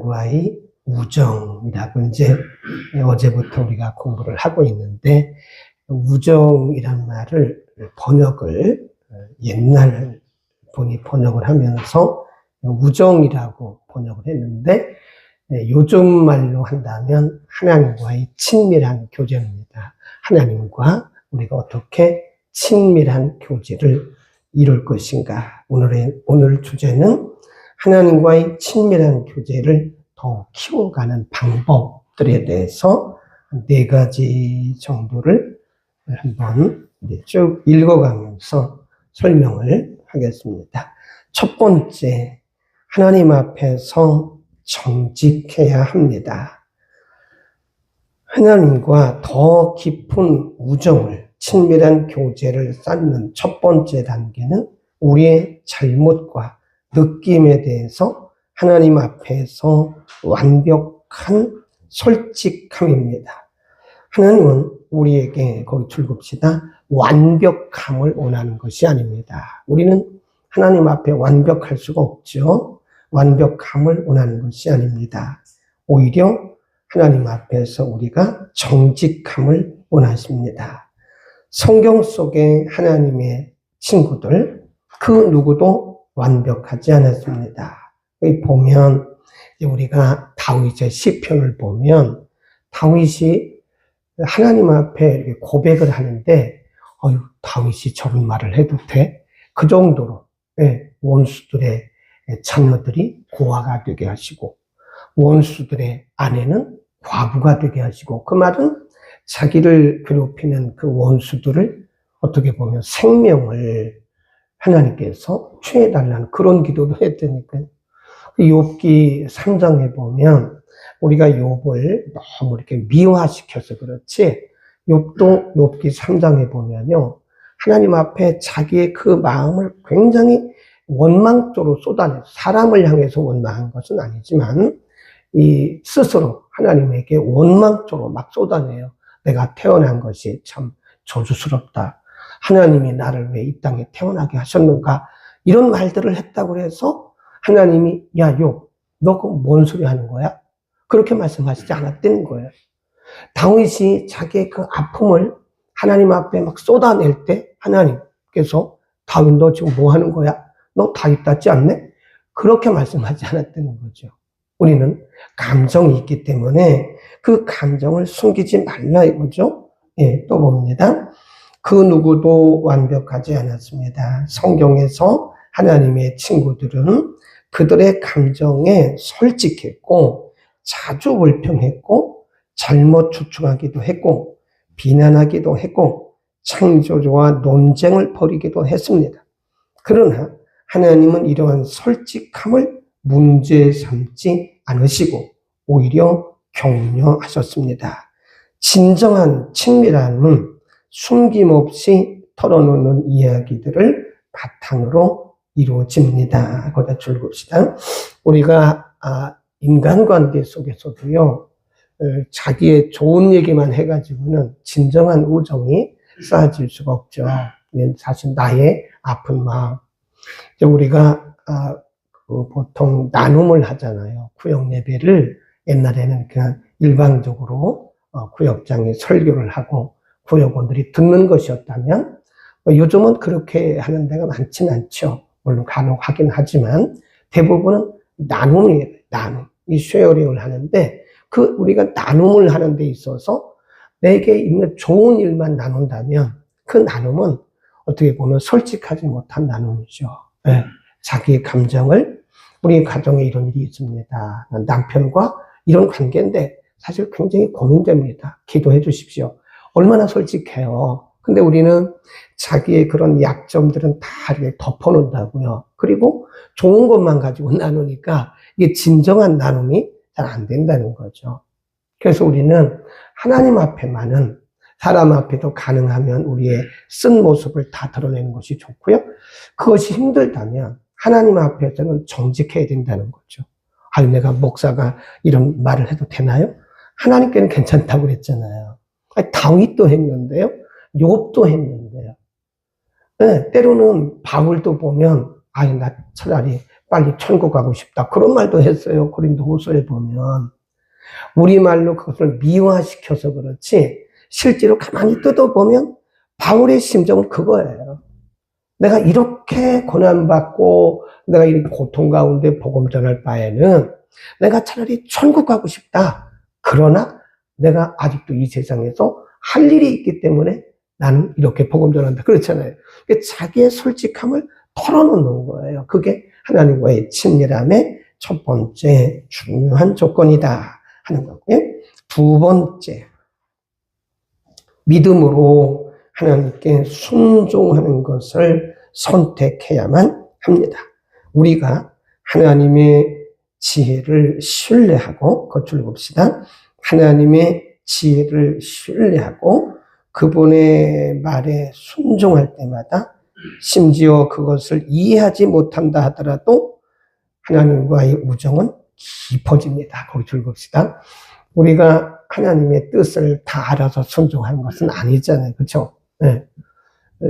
하나님과의 우정이라고 이제 어제부터 우리가 공부를 하고 있는데 우정이란 말을 번역을 옛날 분이 번역을 하면서 우정이라고 번역을 했는데 요즘 말로 한다면 하나님과의 친밀한 교제입니다. 하나님과 우리가 어떻게 친밀한 교제를 이룰 것인가. 오늘의, 오늘 주제는 하나님과의 친밀한 교제를 더 키워가는 방법들에 대해서 네 가지 정도를 한번 쭉 읽어가면서 설명을 하겠습니다. 첫 번째, 하나님 앞에서 정직해야 합니다. 하나님과 더 깊은 우정을, 친밀한 교제를 쌓는 첫 번째 단계는 우리의 잘못과 느낌에 대해서 하나님 앞에서 완벽한 솔직함입니다. 하나님은 우리에게 거기 줄급시다 완벽함을 원하는 것이 아닙니다. 우리는 하나님 앞에 완벽할 수가 없죠. 완벽함을 원하는 것이 아닙니다. 오히려 하나님 앞에서 우리가 정직함을 원하십니다. 성경 속에 하나님의 친구들, 그 누구도 완벽하지 않았습니다. 보면 우리가 다윗의 시편을 보면 다윗이 하나님 앞에 고백을 하는데 어유 다윗이 저런 말을 해도 돼? 그 정도로 예, 원수들의 자녀들이 고아가 되게 하시고 원수들의 아내는 과부가 되게 하시고 그 말은 자기를 괴롭히는 그 원수들을 어떻게 보면 생명을 하나님께서 취해달라는 그런 기도도 했다니까요. 욥기 3장에 보면 우리가 욥을 너무 이렇게 미화시켜서 그렇지 욥도 욥기 3장에 보면요. 하나님 앞에 자기의 그 마음을 굉장히 원망적으로 쏟아내 사람을 향해서 원망한 것은 아니지만 이 스스로 하나님에게 원망적으로 막 쏟아내요. 내가 태어난 것이 참 저주스럽다. 하나님이 나를 왜 이 땅에 태어나게 하셨는가? 이런 말들을 했다고 해서 하나님이 야, 요, 너그뭔 소리 하는 거야? 그렇게 말씀하시지 않았다는 거예요. 다윗이 자기의 그 아픔을 하나님 앞에 막 쏟아낼 때 하나님께서 다윗 너 지금 뭐 하는 거야? 너 다윗 닿지 않네? 그렇게 말씀하지 않았다는 거죠. 우리는 감정이 있기 때문에 그 감정을 숨기지 말라 이거죠. 예, 또 봅니다. 그 누구도 완벽하지 않았습니다. 성경에서 하나님의 친구들은 그들의 감정에 솔직했고 자주 불평했고 잘못 추측하기도 했고 비난하기도 했고 창조주와 논쟁을 벌이기도 했습니다. 그러나 하나님은 이러한 솔직함을 문제 삼지 않으시고 오히려 격려하셨습니다. 진정한 친밀함은 숨김없이 털어놓는 이야기들을 바탕으로 이루어집니다. 거기다 줄 봅시다. 우리가 아, 인간관계 속에서도요, 어, 자기의 좋은 얘기만 해가지고는 진정한 우정이 쌓아질 수가 없죠. 사실 나의 아픈 마음. 우리가 아, 그 보통 나눔을 하잖아요. 구역 예배를 옛날에는 그냥 일방적으로 어, 구역장에 설교를 하고 구역원들이 듣는 것이었다면 뭐 요즘은 그렇게 하는 데가 많지는 않죠. 물론 간혹 하긴 하지만 대부분은 나눔이에요. 나눔. 이 쉐어링을 하는데 그 우리가 나눔을 하는 데 있어서 내게 있는 좋은 일만 나눈다면 그 나눔은 어떻게 보면 솔직하지 못한 나눔이죠. 네. 자기의 감정을 우리 가정에 이런 일이 있습니다. 남편과 이런 관계인데 사실 굉장히 고민됩니다. 기도해 주십시오. 얼마나 솔직해요. 근데 우리는 자기의 그런 약점들은 다 이렇게 덮어놓는다고요. 그리고 좋은 것만 가지고 나누니까 이게 진정한 나눔이 잘 안 된다는 거죠. 그래서 우리는 하나님 앞에만은 사람 앞에도 가능하면 우리의 쓴 모습을 다 드러내는 것이 좋고요. 그것이 힘들다면 하나님 앞에서는 정직해야 된다는 거죠. 아유, 내가 목사가 이런 말을 해도 되나요? 하나님께는 괜찮다고 그랬잖아요. 다윗도 했는데요. 욥도 했는데요. 네, 때로는 바울도 보면 아유 나 차라리 빨리 천국 가고 싶다. 그런 말도 했어요. 고린도 호소에 보면. 우리말로 그것을 미화시켜서 그렇지, 실제로 가만히 뜯어보면 바울의 심정은 그거예요. 내가 이렇게 고난받고 내가 이렇게 고통 가운데 복음 전할 바에는 내가 차라리 천국 가고 싶다. 그러나 내가 아직도 이 세상에서 할 일이 있기 때문에 나는 이렇게 복음 전한다. 그렇잖아요. 그러니까 자기의 솔직함을 털어놓는 거예요. 그게 하나님과의 친밀함의 첫 번째 중요한 조건이다 하는 거고요. 두 번째, 믿음으로 하나님께 순종하는 것을 선택해야만 합니다. 우리가 하나님의 지혜를 신뢰하고 거출 봅시다. 하나님의 지혜를 신뢰하고 그분의 말에 순종할 때마다 심지어 그것을 이해하지 못한다 하더라도 하나님과의 우정은 깊어집니다. 거기 줄봅시다. 우리가 하나님의 뜻을 다 알아서 순종하는 것은 아니잖아요. 그렇죠? 네.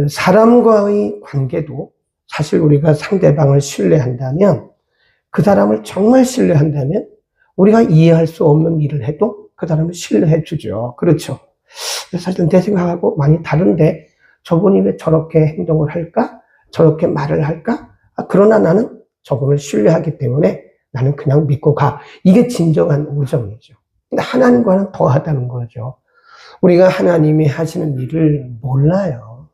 사람과의 관계도 사실 우리가 상대방을 신뢰한다면 그 사람을 정말 신뢰한다면 우리가 이해할 수 없는 일을 해도 그 사람을 신뢰해 주죠. 그렇죠. 사실 내 생각하고 많이 다른데 저분이 왜 저렇게 행동을 할까? 저렇게 말을 할까? 아, 그러나 나는 저분을 신뢰하기 때문에 나는 그냥 믿고 가. 이게 진정한 우정이죠. 근데 하나님과는 더하다는 거죠. 우리가 하나님이 하시는 일을 몰라요.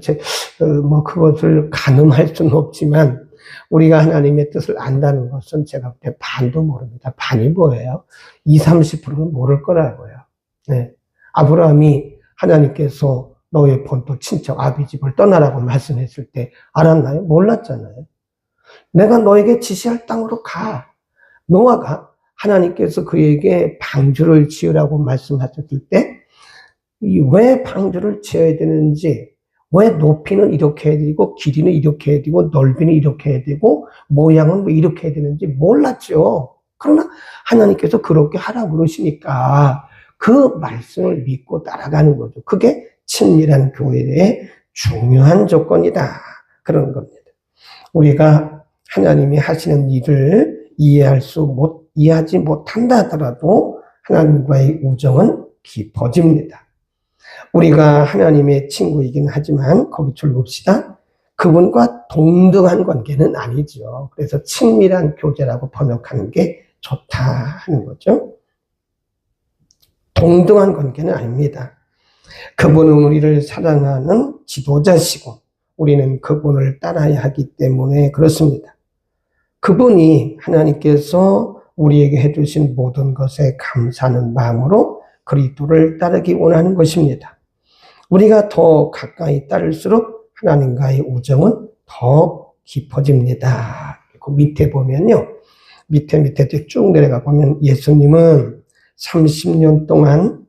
제, 어, 뭐 그것을 가늠할 수는 없지만 우리가 하나님의 뜻을 안다는 것은 제가 볼때 반도 모릅니다. 반이 뭐예요? 20, 30%는 모를 거라고요. 네. 아브라함이 하나님께서 너의 본토 친척 아비 집을 떠나라고 말씀했을 때 알았나요? 몰랐잖아요. 내가 너에게 지시할 땅으로 가. 노아가 하나님께서 그에게 방주를 지으라고 말씀하셨을 때, 왜 방주를 지어야 되는지, 왜 높이는 이렇게 해야 되고, 길이는 이렇게 해야 되고, 넓이는 이렇게 해야 되고, 모양은 왜 이렇게 해야 되는지 몰랐죠. 그러나 하나님께서 그렇게 하라고 그러시니까 그 말씀을 믿고 따라가는 거죠. 그게 친밀한 교회의 중요한 조건이다. 그런 겁니다. 우리가 하나님이 하시는 일을 이해할 수 못, 이해하지 못한다 하더라도 하나님과의 우정은 깊어집니다. 우리가 하나님의 친구이긴 하지만 거기 줄 봅시다. 그분과 동등한 관계는 아니죠. 그래서 친밀한 교제라고 번역하는 게 좋다 하는 거죠. 동등한 관계는 아닙니다. 그분은 우리를 사랑하는 지도자시고 우리는 그분을 따라야 하기 때문에 그렇습니다. 그분이 하나님께서 우리에게 해주신 모든 것에 감사하는 마음으로 그리스도를 따르기 원하는 것입니다. 우리가 더 가까이 따를수록 하나님과의 우정은 더 깊어집니다. 그 밑에 보면요. 밑에 밑에 쭉 내려가 보면 예수님은 30년 동안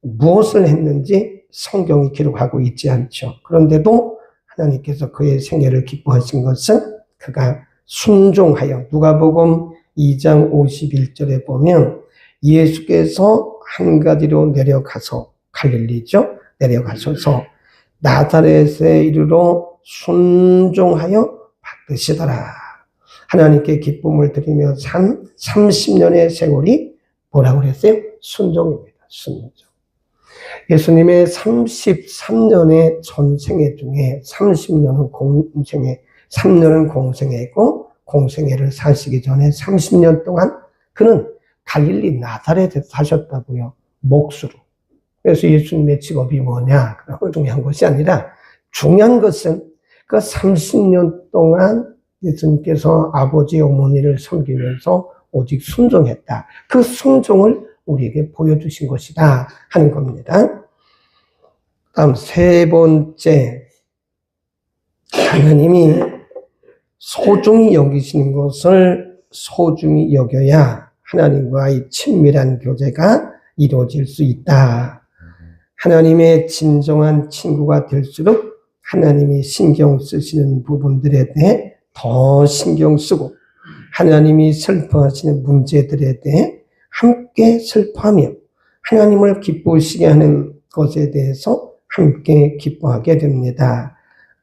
무엇을 했는지 성경이 기록하고 있지 않죠. 그런데도 하나님께서 그의 생애를 기뻐하신 것은 그가 순종하여 누가복음 2장 51절에 보면 예수께서 한 가지로 내려가서 갈릴리죠. 내려가셔서 나사렛에 이르러 순종하여 받으시더라. 하나님께 기쁨을 드리며 산 30년의 세월이 뭐라고 그랬어요? 순종입니다. 순종. 예수님의 33년의 전생애 중에 30년은 공생애, 3년은 공생애고 공생애를 사시기 전에 30년 동안 그는 갈릴리 나사렛에 사셨다고요. 목수로. 그래서 예수님의 직업이 뭐냐? 그런 중요한 것이 아니라 중요한 것은 그 30년 동안 예수님께서 아버지 어머니를 섬기면서 오직 순종했다. 그 순종을 우리에게 보여주신 것이다 하는 겁니다. 다음 세 번째 하나님이 소중히 여기시는 것을 소중히 여겨야 하나님과의 친밀한 교제가 이루어질 수 있다. 하나님의 진정한 친구가 될수록 하나님이 신경 쓰시는 부분들에 대해 더 신경 쓰고 하나님이 슬퍼하시는 문제들에 대해 함께 슬퍼하며 하나님을 기쁘시게 하는 것에 대해서 함께 기뻐하게 됩니다.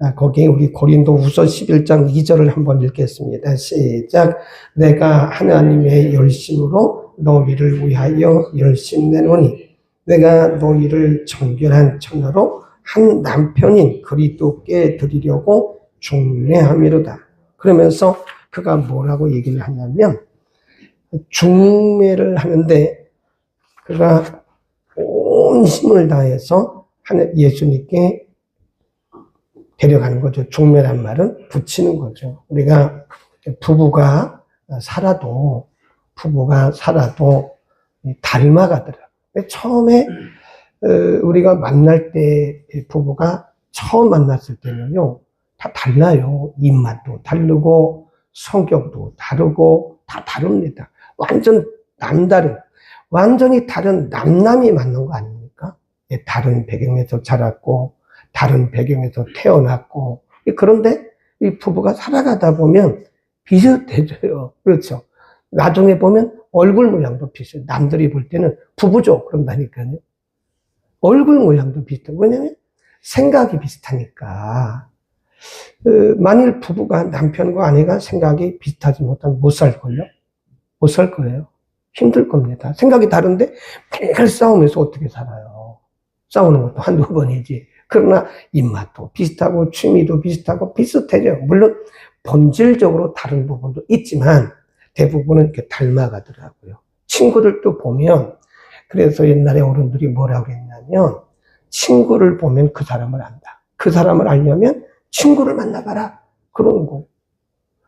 아, 거기 우리 고린도 후서 11장 2절을 한번 읽겠습니다. 시작. 내가 하나님의 열심으로 너희를 위하여 열심 내노니 내가 너희를 정결한 처녀로 한 남편인 그리스도께 드리려고 중매함이로다. 그러면서 그가 뭐라고 얘기를 하냐면 중매를 하는데 그가 온 힘을 다해서 예수님께 데려가는 거죠. 중매란 말은 붙이는 거죠. 우리가 부부가 살아도 부부가 살아도 닮아가더라. 처음에 어, 우리가 만날 때 부부가 처음 만났을 때는요 다 달라요. 입맛도 다르고 성격도 다르고 다 다릅니다. 완전 남다른 완전히 다른 남남이 만난 거 아닙니까? 예, 다른 배경에서 자랐고 다른 배경에서 태어났고 그런데 이 부부가 살아가다 보면 비슷해져요. 그렇죠. 나중에 보면 얼굴 모양도 비슷해요. 남들이 볼 때는 부부죠. 그런다니까요. 얼굴 모양도 비슷해요. 왜냐면 생각이 비슷하니까. 어, 만일 부부가 남편과 아내가 생각이 비슷하지 못하면 못 살걸요? 못 살 거예요. 힘들 겁니다. 생각이 다른데 매일 싸우면서 어떻게 살아요? 싸우는 것도 한두 번이지. 그러나 입맛도 비슷하고 취미도 비슷하고 비슷해져요. 물론 본질적으로 다른 부분도 있지만 대부분은 이렇게 닮아가더라고요. 친구들도 보면 그래서 옛날에 어른들이 뭐라고 했냐면 친구를 보면 그 사람을 안다. 그 사람을 알려면 친구를 만나봐라. 그러는 거예요.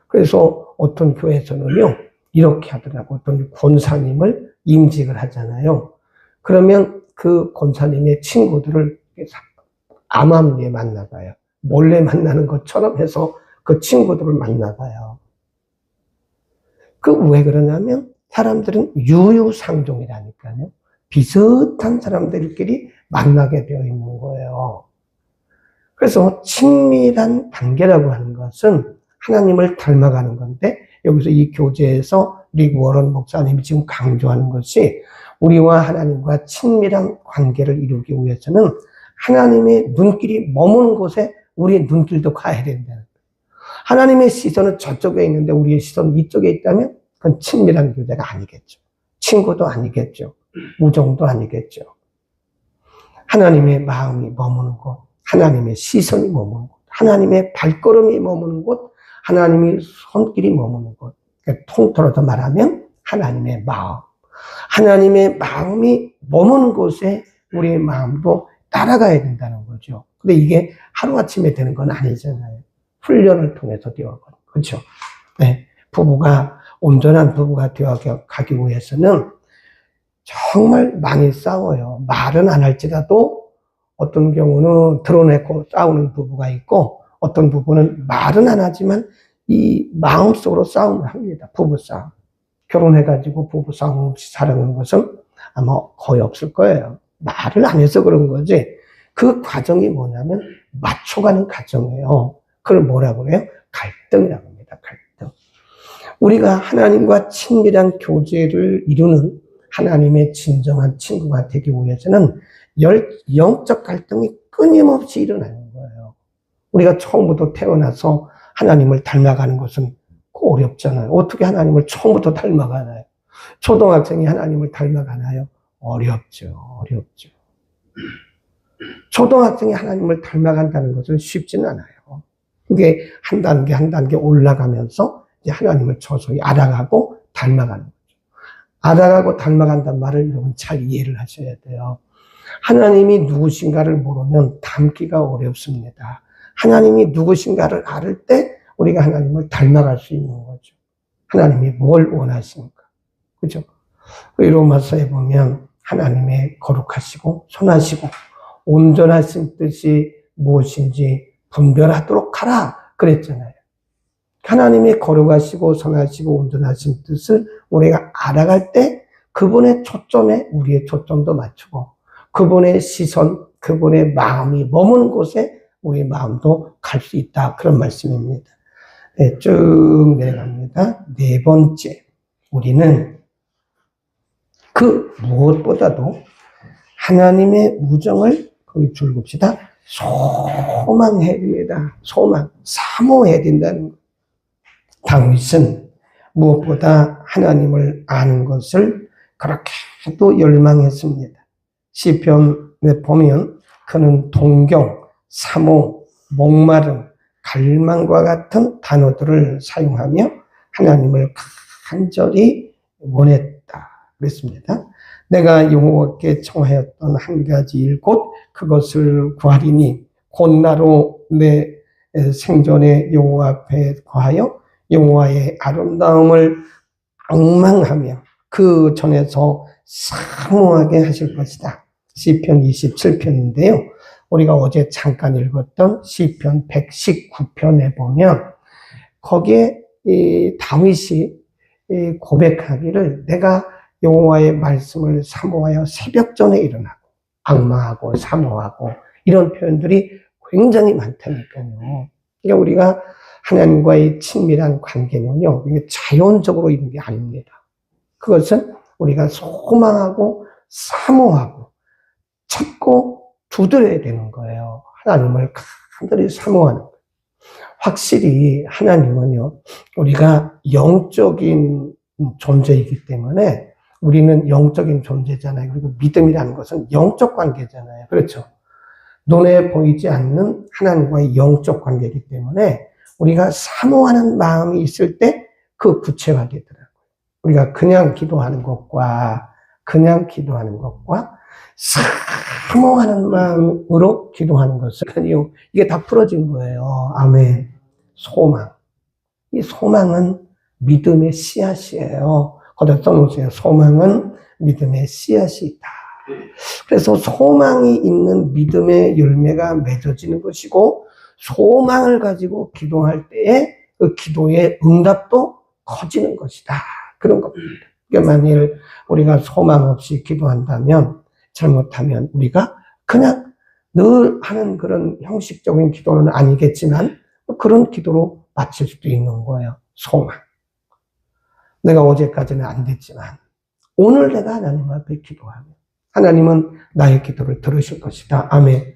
그래서 어떤 교회에서는요, 이렇게 하더라고. 어떤 권사님을 임직을 하잖아요. 그러면 그 권사님의 친구들을 암암리에 만나봐요. 몰래 만나는 것처럼 해서 그 친구들을 만나봐요. 그 왜 그러냐면 사람들은 유유상종이라니까요. 비슷한 사람들끼리 만나게 되어 있는 거예요. 그래서 친밀한 관계라고 하는 것은 하나님을 닮아가는 건데 여기서 이 교재에서 릭 워런 목사님이 지금 강조하는 것이 우리와 하나님과 친밀한 관계를 이루기 위해서는 하나님의 눈길이 머무는 곳에 우리의 눈길도 가야 된다는 거예요. 하나님의 시선은 저쪽에 있는데 우리의 시선은 이쪽에 있다면 그건 친밀한 교제가 아니겠죠. 친구도 아니겠죠. 우정도 아니겠죠. 하나님의 마음이 머무는 곳, 하나님의 시선이 머무는 곳, 하나님의 발걸음이 머무는 곳, 하나님의 손길이 머무는 곳. 그러니까 통틀어서 말하면 하나님의 마음. 하나님의 마음이 머무는 곳에 우리의 마음도 따라가야 된다는 거죠. 근데 이게 하루아침에 되는 건 아니잖아요. 훈련을 통해서 되어가는 그렇죠. 네. 부부가 온전한 부부가 되어가기 위해서는 정말 많이 싸워요. 말은 안 할지라도 어떤 경우는 드러내고 싸우는 부부가 있고 어떤 부부는 말은 안 하지만 이 마음속으로 싸움을 합니다. 부부싸움. 결혼해가지고 부부싸움 없이 살아가는 것은 아마 거의 없을 거예요. 말을 안 해서 그런 거지. 그 과정이 뭐냐면 맞춰가는 과정이에요. 그걸 뭐라고 해요? 갈등이라고 합니다. 갈등. 우리가 하나님과 친밀한 교제를 이루는 하나님의 진정한 친구가 되기 위해서는 열, 영적 갈등이 끊임없이 일어나는 거예요. 우리가 처음부터 태어나서 하나님을 닮아가는 것은 어렵잖아요. 어떻게 하나님을 처음부터 닮아가나요? 초등학생이 하나님을 닮아가나요? 어렵죠. 어렵죠. 초등학생이 하나님을 닮아간다는 것은 쉽지는 않아요. 이게 한 단계 한 단계 올라가면서 이제 하나님을 서서히 알아가고 닮아가는 거죠. 알아가고 닮아간다는 말을 여러분 잘 이해를 하셔야 돼요. 하나님이 누구신가를 모르면 닮기가 어렵습니다. 하나님이 누구신가를 알을 때 우리가 하나님을 닮아갈 수 있는 거죠. 하나님이 뭘 원하십니까? 그죠? 로마서에 보면 하나님의 거룩하시고 선하시고 온전하신 뜻이 무엇인지 분별하도록 하라 그랬잖아요. 하나님의 거룩하시고 선하시고 온전하신 뜻을 우리가 알아갈 때 그분의 초점에 우리의 초점도 맞추고 그분의 시선, 그분의 마음이 머무는 곳에 우리 마음도 갈 수 있다. 그런 말씀입니다. 네, 쭉 내려갑니다. 네 번째, 우리는 그 무엇보다도 하나님의 무정을 거기 줄 봅시다. 소망해야 됩니다. 소망. 사모해야 된다는 것. 다윗은 무엇보다 하나님을 아는 것을 그렇게도 열망했습니다. 시편에 보면 그는 동경, 사모, 목마름, 갈망과 같은 단어들을 사용하며 하나님을 간절히 원했다. 그랬습니다. 내가 여호와께 청하였던 한 가지 일 곧 그것을 구하리니 곧 나로 내 생전에 여호와 앞에 거하여 여호와의 아름다움을 앙망하며 그 전에서 사모하게 하실 것이다. 시편 27편인데요. 우리가 어제 잠깐 읽었던 시편 119편에 보면 거기에 이 다윗이 이 고백하기를 내가 여호와의 말씀을 사모하여 새벽 전에 일어나고 악마하고 사모하고 이런 표현들이 굉장히 많다니까요. 그러니까 우리가 하나님과의 친밀한 관계는요, 이게 자연적으로 있는 게 아닙니다. 그것은 우리가 소망하고 사모하고 찾고 두드려야 되는 거예요. 하나님을 간절히 사모하는 거예요. 확실히 하나님은요, 우리가 영적인 존재이기 때문에 우리는 영적인 존재잖아요. 그리고 믿음이라는 것은 영적 관계잖아요. 그렇죠? 눈에 보이지 않는 하나님과의 영적 관계이기 때문에 우리가 사모하는 마음이 있을 때 그 구체화되더라고요. 우리가 그냥 기도하는 것과 그냥 기도하는 것과 사모하는 마음으로 기도하는 것은 아니요. 이게 다 풀어진 거예요. 아멘. 소망. 이 소망은 믿음의 씨앗이에요. 거기다 써놓으세요. 소망은 믿음의 씨앗이 있다. 그래서 소망이 있는 믿음의 열매가 맺어지는 것이고 소망을 가지고 기도할 때에 그 기도의 응답도 커지는 것이다. 그런 겁니다. 그러니까 만일 우리가 소망 없이 기도한다면 잘못하면 우리가 그냥 늘 하는 그런 형식적인 기도는 아니겠지만 그런 기도로 마칠 수도 있는 거예요. 소망. 내가 어제까지는 안 됐지만 오늘 내가 하나님 앞에 기도하면 하나님은 나의 기도를 들으실 것이다. 아멘.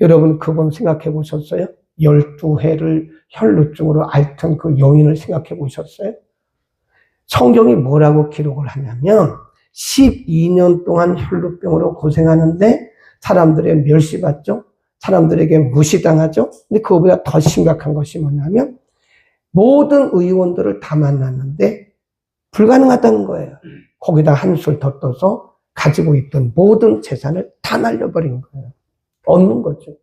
여러분 그분 생각해 보셨어요? 12해를 혈루증으로 앓던 그 여인을 생각해 보셨어요? 성경이 뭐라고 기록을 하냐면 12년 동안 혈루병으로 고생하는데 사람들의 멸시받죠? 사람들에게 무시당하죠? 근데 그거보다 더 심각한 것이 뭐냐면 모든 의원들을 다 만났는데 불가능하다는 거예요. 거기다 한술 더 떠서 가지고 있던 모든 재산을 다 날려버린 거예요. 없는 거죠.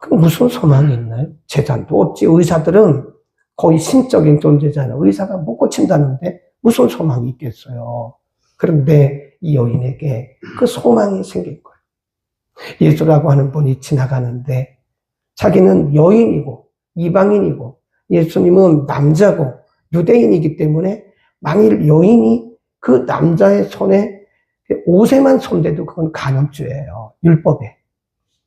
그럼 무슨 소망이 있나요? 재산도 없지. 의사들은 거의 신적인 존재잖아요. 의사가 못 고친다는데 무슨 소망이 있겠어요. 그런데 이 여인에게 그 소망이 생긴 거예요. 예수라고 하는 분이 지나가는데 자기는 여인이고 이방인이고 예수님은 남자고 유대인이기 때문에 만일 여인이 그 남자의 손에 옷에만 손대도 그건 간음죄예요. 율법에.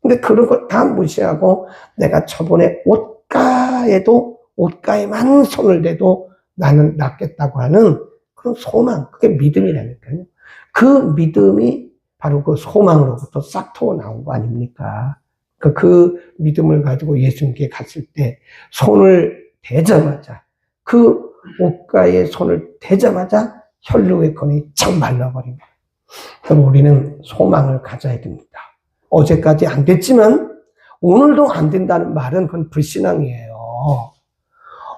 근데 그런 걸 다 무시하고 내가 저번에 옷가에도 옷가에만 손을 대도 나는 낫겠다고 하는 그런 소망, 그게 믿음이라니까요. 그 믿음이 바로 그 소망으로부터 싹트어 나온 거 아닙니까? 그, 그 믿음을 가지고 예수님께 갔을 때 손을 대자마자 그 옷가에 손을 대자마자 혈루의 건이 착 말라버린 거예요. 그럼 우리는 소망을 가져야 됩니다. 어제까지 안 됐지만 오늘도 안 된다는 말은 그건 불신앙이에요.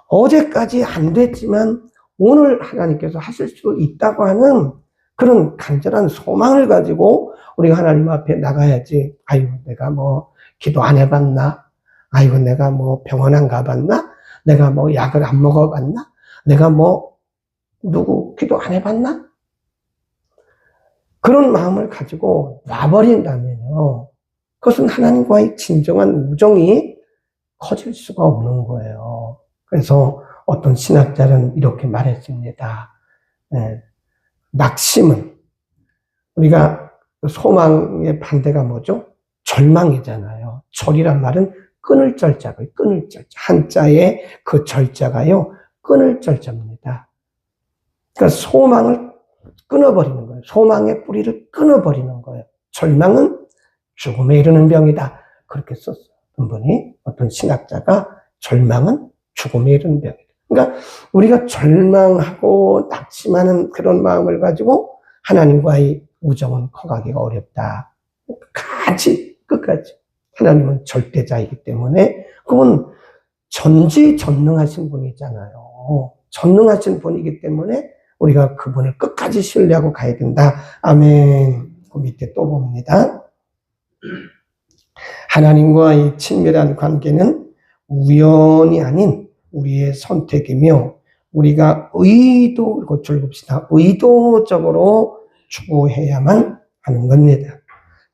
어제까지 안 됐지만 오늘 하나님께서 하실 수 있다고 하는 그런 간절한 소망을 가지고 우리가 하나님 앞에 나가야지. 아유, 내가 뭐 기도 안 해봤나? 아이고, 내가 뭐 병원 안 가봤나? 내가 뭐 약을 안 먹어봤나? 내가 뭐 누구 기도 안 해봤나? 그런 마음을 가지고 놔버린다면요. 그것은 하나님과의 진정한 우정이 커질 수가 없는 거예요. 그래서 어떤 신학자는 이렇게 말했습니다. 네. 낙심은 우리가 소망의 반대가 뭐죠? 절망이잖아요. 절이란 말은 끊을 절자가 끊을 절자. 한자의 그 절자가요. 끊을 절자입니다. 그러니까 소망을 끊어버리는 거예요. 소망의 뿌리를 끊어버리는 거예요. 절망은 죽음에 이르는 병이다. 그렇게 썼어요. 한 분이 어떤 신학자가 절망은 죽음에 이른 병이다. 그러니까 우리가 절망하고 낙심하는 그런 마음을 가지고 하나님과의 우정은 커가기가 어렵다. 같이 끝까지 하나님은 절대자이기 때문에 그분 전지전능하신 분이잖아요. 전능하신 분이기 때문에 우리가 그분을 끝까지 신뢰하고 가야 된다. 아멘. 그 밑에 또 봅니다. 하나님과의 친밀한 관계는 우연이 아닌 우리의 선택이며 우리가 의도, 이거 줄봅시다. 의도적으로 추구해야만 하는 겁니다.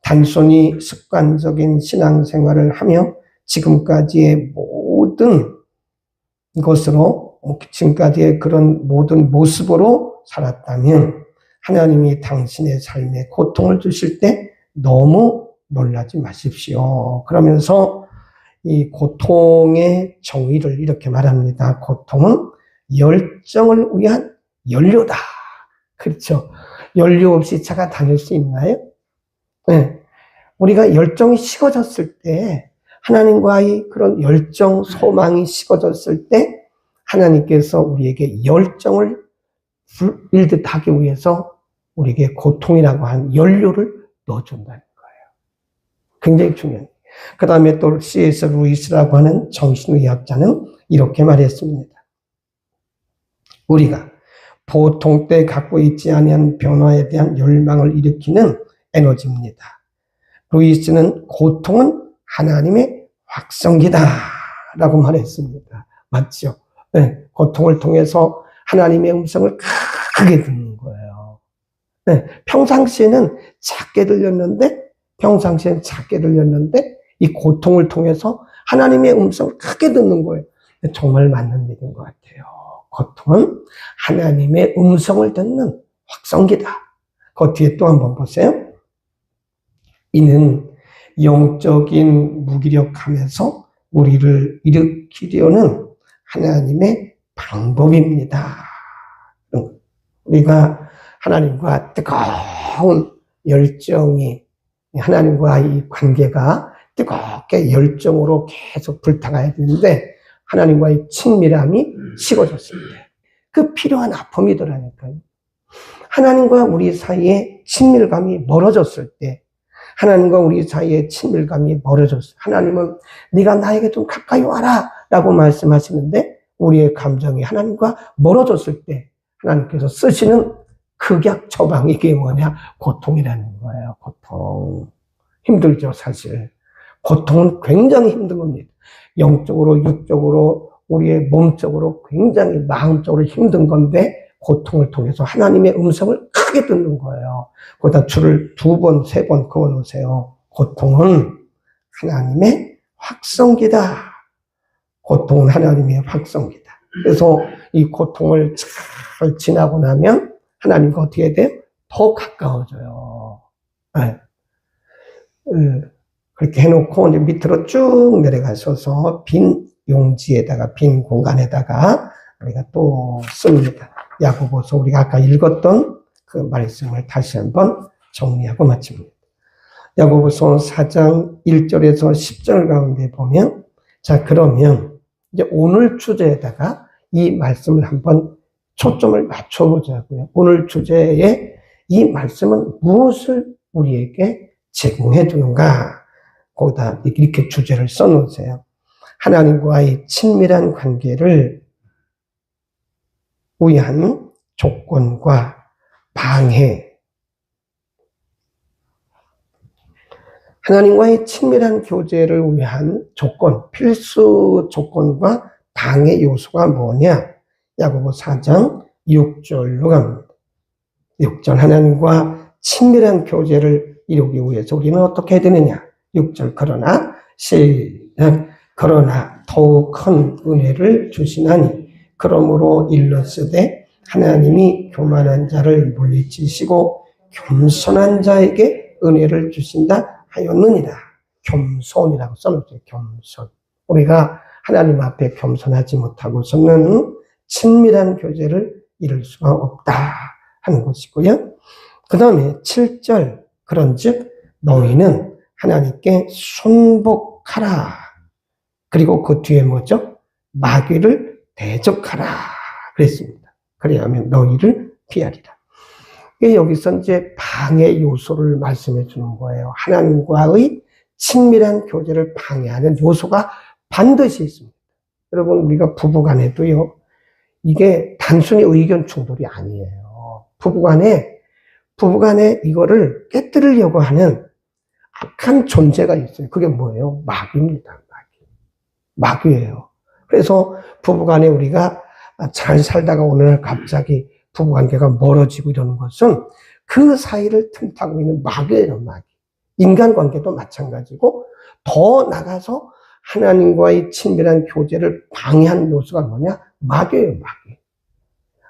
단순히 습관적인 신앙생활을 하며 지금까지의 모든 것으로, 지금까지의 그런 모든 모습으로 살았다면 하나님이 당신의 삶에 고통을 주실 때 너무 놀라지 마십시오. 그러면서 이 고통의 정의를 이렇게 말합니다. 고통은 열정을 위한 연료다. 그렇죠. 연료 없이 차가 다닐 수 있나요? 네. 우리가 열정이 식어졌을 때, 하나님과의 그런 열정, 소망이 식어졌을 때, 하나님께서 우리에게 열정을 일듯 하기 위해서 우리에게 고통이라고 하는 연료를 넣어준다는 거예요. 굉장히 중요해요. 그 다음에 또 C.S. 루이스라고 하는 정신의학자는 이렇게 말했습니다. 우리가 보통 때 갖고 있지 않은 변화에 대한 열망을 일으키는 에너지입니다. 루이스는 고통은 하나님의 확성기다 라고 말했습니다. 맞죠? 네, 고통을 통해서 하나님의 음성을 크게 듣는 거예요. 네, 평상시에는 작게 들렸는데, 평상시에는 작게 들렸는데, 이 고통을 통해서 하나님의 음성을 크게 듣는 거예요. 정말 맞는 일인 것 같아요. 고통은 하나님의 음성을 듣는 확성기다. 그 뒤에 또 한 번 보세요. 이는 영적인 무기력함에서 우리를 일으키려는 하나님의 방법입니다. 우리가 하나님과 뜨거운 열정이 하나님과 이 관계가 뜨겁게 열정으로 계속 불타가야 되는데 하나님과의 친밀함이 식어졌을 때그 필요한 아픔이더라니까요. 하나님과 우리 사이에 친밀감이 멀어졌을 때 하나님과 우리 사이에 친밀감이 멀어졌어요. 하나님은 네가 나에게 좀 가까이 와라 라고 말씀하시는데 우리의 감정이 하나님과 멀어졌을 때 하나님께서 쓰시는 극약 처방 이게 뭐냐? 고통이라는 거예요. 고통. 힘들죠, 사실. 고통은 굉장히 힘든 겁니다. 영적으로, 육적으로, 우리의 몸적으로 굉장히 마음적으로 힘든 건데 고통을 통해서 하나님의 음성을 크게 듣는 거예요. 거기다 줄을 두 번, 세 번 그어 놓으세요. 고통은 하나님의 확성기다. 고통은 하나님의 확성기다. 그래서 이 고통을 잘 지나고 나면 하나님과 어떻게 돼요? 더 가까워져요. 네. 그렇게 해놓고 이제 밑으로 쭉 내려가셔서 빈 용지에다가 빈 공간에다가 우리가 또 씁니다. 야고보서 우리가 아까 읽었던 그 말씀을 다시 한번 정리하고 마칩니다. 야고보서 4장 1절에서 10절 가운데 보면 자 그러면 이제 오늘 주제에다가 이 말씀을 한번 초점을 맞춰보자고요. 오늘 주제에 이 말씀은 무엇을 우리에게 제공해 주는가? 거기다 이렇게 주제를 써놓으세요. 하나님과의 친밀한 관계를 위한 조건과 방해. 하나님과의 친밀한 교제를 위한 조건, 필수 조건과 방해 요소가 뭐냐? 야고보 4장 6절로 갑니다. 6절 하나님과 친밀한 교제를 이루기 위해서 우리는 어떻게 해야 되느냐? 6절 그러나 시작 그러나 더욱 큰 은혜를 주시나니 그러므로 일러스되 하나님이 교만한 자를 물리치시고 겸손한 자에게 은혜를 주신다 하였느니라. 겸손이라고 써놓죠. 겸손. 우리가 하나님 앞에 겸손하지 못하고서는 친밀한 교제를 이룰 수가 없다 하는 것이고요. 그 다음에 7절 그런 즉 너희는 하나님께 순복하라. 그리고 그 뒤에 뭐죠? 마귀를 대적하라. 그랬습니다. 그래야하면 너희를 피하리라. 여기서 이제 방해 요소를 말씀해 주는 거예요. 하나님과의 친밀한 교제를 방해하는 요소가 반드시 있습니다. 여러분, 우리가 부부 간에도요, 이게 단순히 의견 충돌이 아니에요. 부부 간에, 부부 간에 이거를 깨뜨리려고 하는 악한 존재가 있어요. 그게 뭐예요? 마귀입니다. 마귀. 마귀예요. 그래서 부부 간에 우리가 잘 살다가 오늘 갑자기 부부 관계가 멀어지고 이러는 것은 그 사이를 틈타고 있는 마귀예요, 마귀. 인간 관계도 마찬가지고 더 나가서 하나님과의 친밀한 교제를 방해하는 요소가 뭐냐? 마귀예요, 마귀.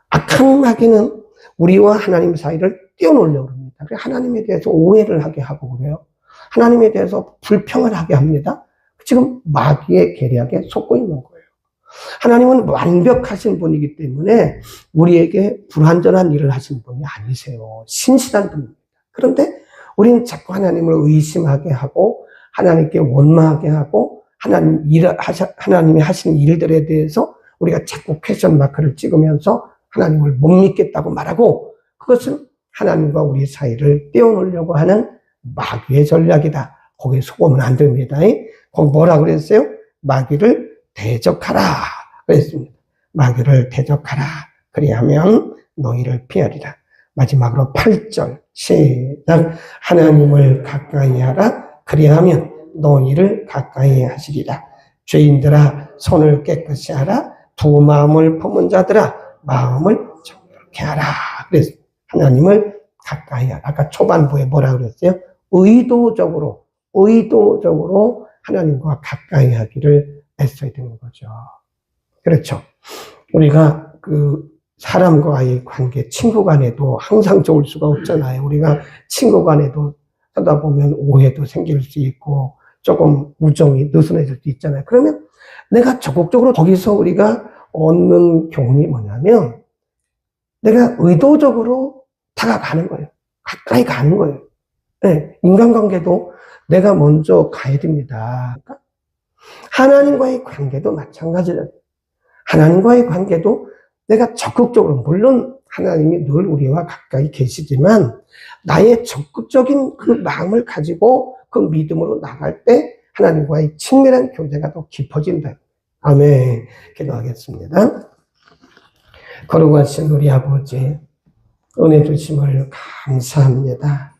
악한 마귀는 우리와 하나님 사이를 띄워놓으려고 합니다. 그래서 하나님에 대해서 오해를 하게 하고 그래요. 하나님에 대해서 불평을 하게 합니다. 지금 마귀의 계략에 속고 있는 거예요. 하나님은 완벽하신 분이기 때문에 우리에게 불완전한 일을 하신 분이 아니세요. 신실한 분입니다. 그런데 우리는 자꾸 하나님을 의심하게 하고 하나님께 원망하게 하고 하나님 일, 하나님이 하시는 일들에 대해서 우리가 자꾸 퀘션 마크를 찍으면서 하나님을 못 믿겠다고 말하고 그것은 하나님과 우리 사이를 떼어놓으려고 하는 마귀의 전략이다. 거기에 속으면 안 됩니다. 거기 뭐라 그랬어요? 마귀를 대적하라. 그랬습니다. 마귀를 대적하라. 그리하면 너희를 피하리라. 마지막으로 8절 시작 하나님을 가까이 하라. 그리하면 너희를 가까이 하시리라. 죄인들아 손을 깨끗이 하라. 두 마음을 품은 자들아 마음을 정결케 하라. 그래서 하나님을 가까이 하라. 아까 초반부에 뭐라 그랬어요? 의도적으로 의도적으로 하나님과 가까이 하기를 애써야 되는 거죠. 그렇죠. 우리가 그 사람과의 관계, 친구 간에도 항상 좋을 수가 없잖아요. 우리가 친구 간에도 하다 보면 오해도 생길 수 있고 조금 우정이 느슨해질 수 있잖아요. 그러면 내가 적극적으로 거기서 우리가 얻는 교훈이 뭐냐면 내가 의도적으로 다가가는 거예요. 가까이 가는 거예요. 네, 인간관계도 내가 먼저 가야 됩니다. 하나님과의 관계도 마찬가지예요. 하나님과의 관계도 내가 적극적으로, 물론 하나님이 늘 우리와 가까이 계시지만, 나의 적극적인 그 마음을 가지고 그 믿음으로 나갈 때 하나님과의 친밀한 교제가 더 깊어진다. 아멘. 기도하겠습니다. 거룩하신 우리 아버지, 은혜 주심을 감사합니다.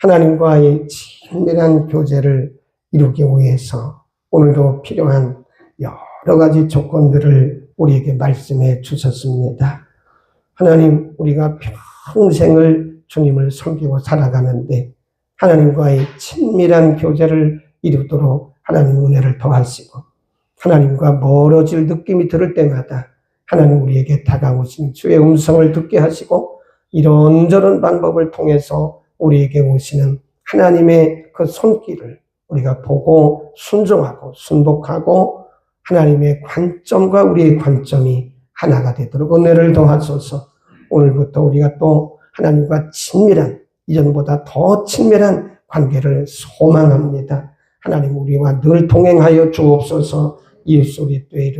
하나님과의 친밀한 교제를 이루기 위해서 오늘도 필요한 여러 가지 조건들을 우리에게 말씀해 주셨습니다. 하나님, 우리가 평생을 주님을 섬기고 살아가는데 하나님과의 친밀한 교제를 이루도록 하나님 은혜를 더하시고 하나님과 멀어질 느낌이 들을 때마다 하나님 우리에게 다가오신 주의 음성을 듣게 하시고 이런저런 방법을 통해서 우리에게 오시는 하나님의 그 손길을 우리가 보고 순종하고 순복하고 하나님의 관점과 우리의 관점이 하나가 되도록 은혜를 더하소서. 오늘부터 우리가 또 하나님과 친밀한 이전보다 더 친밀한 관계를 소망합니다. 하나님 우리와 늘 동행하여 주옵소서. 예수 그리스도의 이름